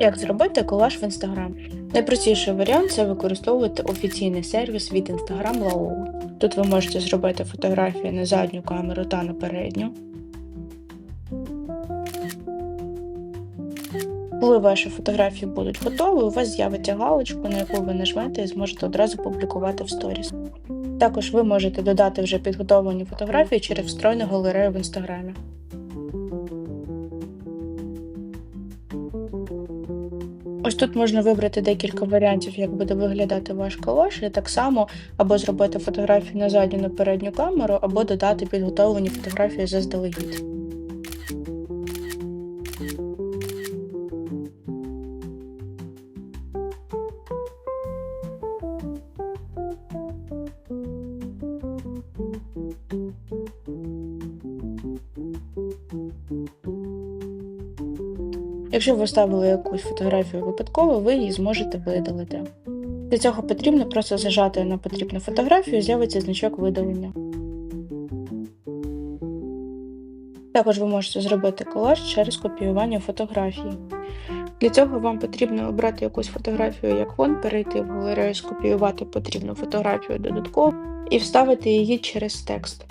Як зробити колаж в Instagram? Найпростіший варіант це використовувати офіційний сервіс від Instagram Laowa. Тут ви можете зробити фотографії на задню камеру та на передню. Коли ваші фотографії будуть готові, у вас з'явиться галочка, на яку ви нажмете і зможете одразу публікувати в сторіс. Також ви можете додати вже підготовлені фотографії через встроєну галерею в інстаграмі. Ось тут можна вибрати декілька варіантів, як буде виглядати ваш колаж, і так само або зробити фотографію на задню на передню камеру, або додати підготовлені фотографії заздалегідь. Якщо ви ставили якусь фотографію випадково, ви її зможете видалити. Для цього потрібно просто зажати на потрібну фотографію з'явиться значок видалення. Також ви можете зробити колаж через копіювання фотографії. Для цього вам потрібно обрати якусь фотографію як фон, перейти в галерею, скопіювати потрібну фотографію додатково і вставити її через текст.